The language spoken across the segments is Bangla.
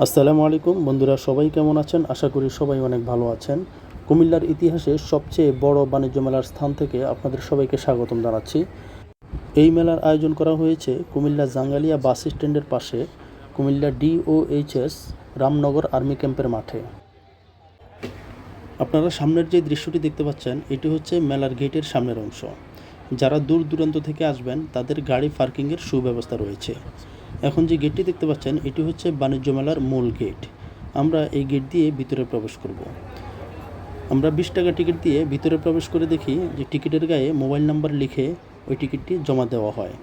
আসসালামু আলাইকুম। বন্ধুরা, সবাই কেমন আছেন? আশা করি সবাই অনেক ভালো আছেন। কুমিল্লার ইতিহাসে সবচেয়ে বড় বাণিজ্য মেলার স্থান থেকে আপনাদের সবাইকে স্বাগতম জানাচ্ছি। এই মেলার আয়োজন করা হয়েছে কুমিল্লা জাঙ্গালিয়া বাস স্ট্যান্ডের পাশে, কুমিল্লা ডিওএইচএস রামনগর আর্মি ক্যাম্পের মাঠে। আপনারা সামনের যে দৃশ্যটি দেখতে পাচ্ছেন, এটি হচ্ছে মেলার গেটের সামনের অংশ। যারা দূর দূরান্ত থেকে আসবেন, তাদের গাড়ি পার্কিংয়ের সুব্যবস্থা রয়েছে। এখন যে গেটটি দেখতে পাচ্ছেন, এটি হচ্ছে বাণিজ্য মেলার মূল গেট আমরা এই গেট দিয়ে ভিতরে প্রবেশ করব। আমরা বিশ টাকা টিকিট দিয়ে ভিতরে প্রবেশ করে দেখি যে টিকিটের গায়ে মোবাইল নাম্বার লিখে ওই টিকিটটি জমা দেওয়া হয়।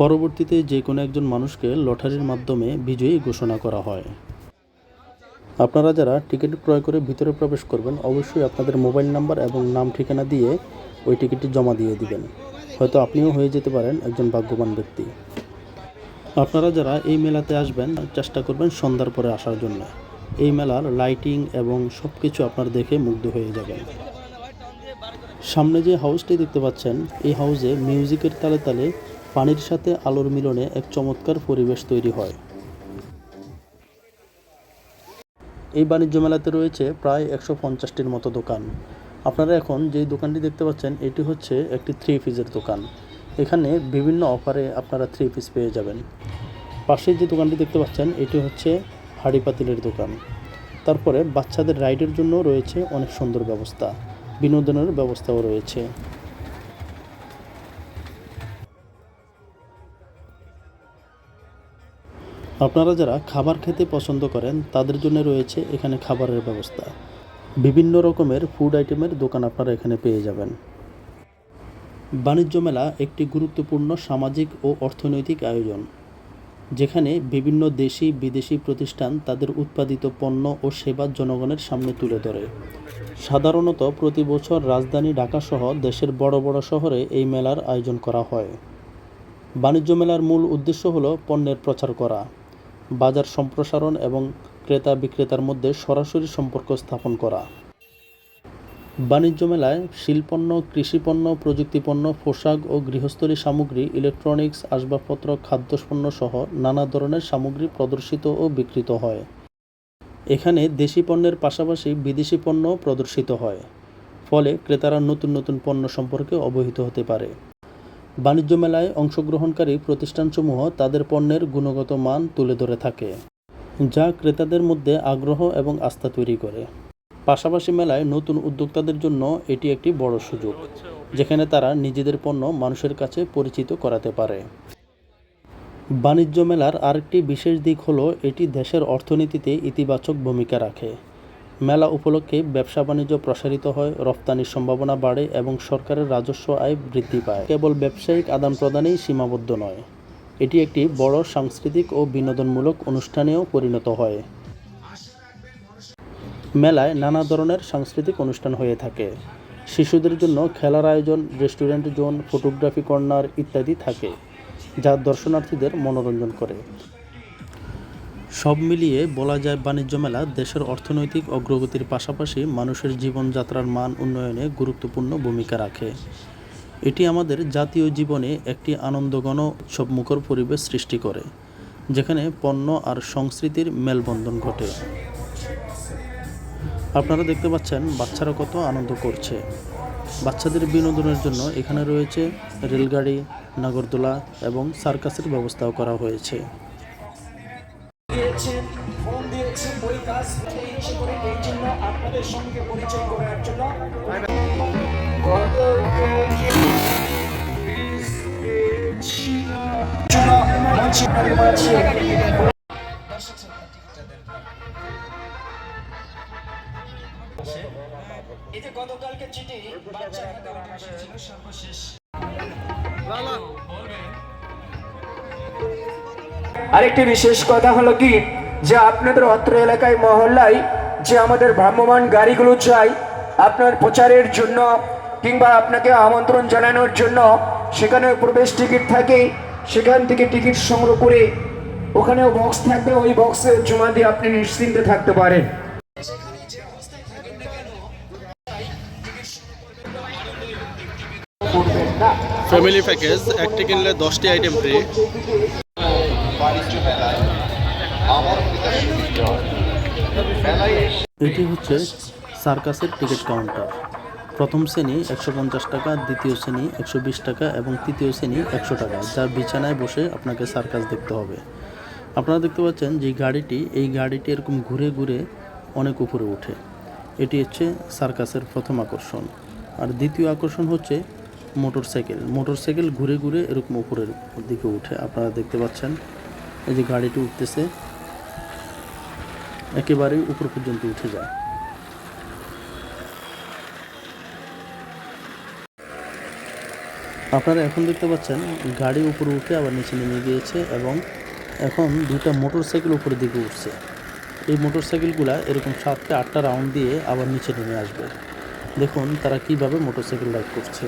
পরবর্তীতে যে কোনো একজন মানুষকে লটারির মাধ্যমে বিজয়ী ঘোষণা করা হয়। আপনারা যারা টিকিট ক্রয় করে ভিতরে প্রবেশ করবেন, অবশ্যই আপনাদের মোবাইল নাম্বার এবং নাম ঠিকানা দিয়ে ওই টিকিটটি জমা দিয়ে দিবেন। হয়তো আপনিও হয়ে যেতে পারেন একজন ভাগ্যবান ব্যক্তি। আপনারা যারা এই মেলাতে আসবেন, চেষ্টা করবেন সন্ধ্যার পরে আসার জন্য। এই মেলার লাইটিং এবং সব কিছু আপনার দেখে মুগ্ধ হয়ে যাবেন। সামনে যে হাউসটি দেখতে পাচ্ছেন, এই হাউসে মিউজিকের তালে তালে পানির সাথে আলোর মিলনে এক চমৎকার পরিবেশ তৈরি হয়। এই বাণিজ্য মেলাতে রয়েছে প্রায় একশো পঞ্চাশটির মতো দোকান। আপনারা এখন যেই দোকানটি দেখতে পাচ্ছেন, এটি হচ্ছে একটি থ্রি পিসের দোকান। এখানে বিভিন্ন অফারে আপনারা থ্রি পিস পেয়ে যাবেন। পাশে যে দোকানটি দেখতে পাচ্ছেন, এটি হচ্ছে হাড়ি পাতিলের দোকান। তারপরে বাচ্চাদের রাইডের জন্য রয়েছে অনেক সুন্দর ব্যবস্থা, বিনোদনের ব্যবস্থাও রয়েছে। আপনারা যারা খাবার খেতে পছন্দ করেন, তাদের জন্য রয়েছে এখানে খাবারের ব্যবস্থা। বিভিন্ন রকমের ফুড আইটেমের দোকান আপনারা এখানে পেয়ে যাবেন। বাণিজ্য মেলা একটি গুরুত্বপূর্ণ সামাজিক ও অর্থনৈতিক আয়োজন, যেখানে বিভিন্ন দেশি বিদেশি প্রতিষ্ঠান তাদের উৎপাদিত পণ্য ও সেবা জনগণের সামনে তুলে ধরে। সাধারণত প্রতি বছর রাজধানী ঢাকাসহ দেশের বড় বড় শহরে এই মেলার আয়োজন করা হয়। বাণিজ্য মেলার মূল উদ্দেশ্য হলো পণ্যের প্রচার করা, বাজার সম্প্রসারণ এবং ক্রেতা বিক্রেতার মধ্যে সরাসরি সম্পর্ক স্থাপন করা। বাণিজ্য মেলায় শিল্পণ্য কৃষিপণ্য, প্রযুক্তিপণ্য, পোশাক ও গৃহস্থলী সামগ্রী, ইলেকট্রনিক্স, আসবাবপত্র, খাদ্যপণ্য সহ নানা ধরনের সামগ্রী প্রদর্শিত ও বিক্রিত হয়। এখানে দেশি পণ্যের পাশাপাশি বিদেশি পণ্য প্রদর্শিত হয়। ফলে ক্রেতারা নতুন নতুন পণ্য সম্পর্কে অবহিত হতে পারে। বাণিজ্য মেলায় অংশগ্রহণকারী প্রতিষ্ঠানসমূহ তাদের পণ্যের গুণগত মান তুলে ধরে থাকে, যা ক্রেতাদের মধ্যে আগ্রহ এবং আস্থা তৈরি করে। পাশাপাশি মেলায় নতুন উদ্যোক্তাদের জন্য এটি একটি বড় সুযোগ, যেখানে তারা নিজেদের পণ্য মানুষের কাছে পরিচিত করাতে পারে। বাণিজ্য মেলার আরেকটি বিশেষ দিক হলো, এটি দেশের অর্থনীতিতে ইতিবাচক ভূমিকা রাখে। মেলা উপলক্ষে ব্যবসা বাণিজ্য প্রসারিত হয়, রপ্তানির সম্ভাবনা বাড়ে এবং সরকারের রাজস্ব আয় বৃদ্ধি পায়। কেবল ব্যবসায়িক আদান প্রদানেই সীমাবদ্ধ নয়, এটি একটি বড় সাংস্কৃতিক ও বিনোদনমূলক অনুষ্ঠানেও পরিণত হয়। মেলায় নানা ধরনের সাংস্কৃতিক অনুষ্ঠান হয়ে থাকে। শিশুদের জন্য খেলার আয়োজন, রেস্টুরেন্ট জোন, ফটোগ্রাফি কর্নার ইত্যাদি থাকে, যা দর্শনার্থীদের মনোরঞ্জন করে। সব মিলিয়ে বলা যায় বাণিজ্য মেলা দেশের অর্থনৈতিক অগ্রগতির পাশাপাশি মানুষের জীবনযাত্রার মান উন্নয়নে গুরুত্বপূর্ণ ভূমিকা রাখে। এটি আমাদের জাতীয় জীবনে একটি আনন্দঘন উৎসবমুখর পরিবেশ সৃষ্টি করে, যেখানে পণ্য আর সংস্কৃতির মেলবন্ধন ঘটে। আপনারা দেখতে পাচ্ছেন, বাচ্চারা কত আনন্দ করছে। বাচ্চাদের বিনোদনের জন্য এখানে রয়েছে রেলগাড়ি, নাগরদোলা এবং সার্কাসের ব্যবস্থাও করা হয়েছে। আপনাদের সঙ্গে পরিচয় করার জন্য সর্বশেষ আরেকটি বিশেষ কথা হলো কি? যে আপনাদের অত্র এলাকায় মহল্লায় যে আমাদের ভ্রাম্যমান গাড়িগুলো চাই আপনার প্রচারের জন্য কিংবা আপনাকে আমন্ত্রণ জানানোর জন্য সেখানে প্রবেশ টিকিট থাকে সেখান থেকে টিকিট সংগ্রহ করে ওখানেও বক্স থাকবে ওই বক্সে জমা দিয়ে আপনি নিশ্চিন্তে থাকতে পারেন। ফ্যামিলি প্যাকেজ, একটি কিনলে দশটি আইটেম ফ্রি এটি হচ্ছে সার্কাসের টিকিট কাউন্টার। প্রথম শ্রেণি একশো পঞ্চাশ টাকা, দ্বিতীয় শ্রেণি একশো বিশ টাকা এবং তৃতীয় শ্রেণি একশো টাকা যা বিছানায় বসে আপনাকে সার্কাস দেখতে হবে। আপনারা দেখতে পাচ্ছেন যে গাড়িটি, এই গাড়িটি এরকম ঘুরে ঘুরে অনেক উপরে ওঠে। এটি হচ্ছে সার্কাসের প্রথম আকর্ষণ। আর দ্বিতীয় আকর্ষণ হচ্ছে মোটর সাইকেল মোটর সাইকেল ঘুরে ঘুরে এরকম উপরের দিকে উঠে। আপনারা দেখতে পাচ্ছেন, এই যে গাড়িটি উঠতেছে একেবারেই উপর পর্যন্ত উঠে যায়। আপনারা এখন দেখতে পাচ্ছেন, গাড়ি উপরে উঠে আবার নিচে নেমে গিয়েছে এবং এখন দুটা মোটর সাইকেল উপরের দিকে উঠছে। এই মোটর সাইকেলগুলা এরকম সাতটা আটটা রাউন্ড দিয়ে আবার নিচে নেমে আসবে। দেখুন তারা কীভাবে মোটরসাইকেল রাইড করছে।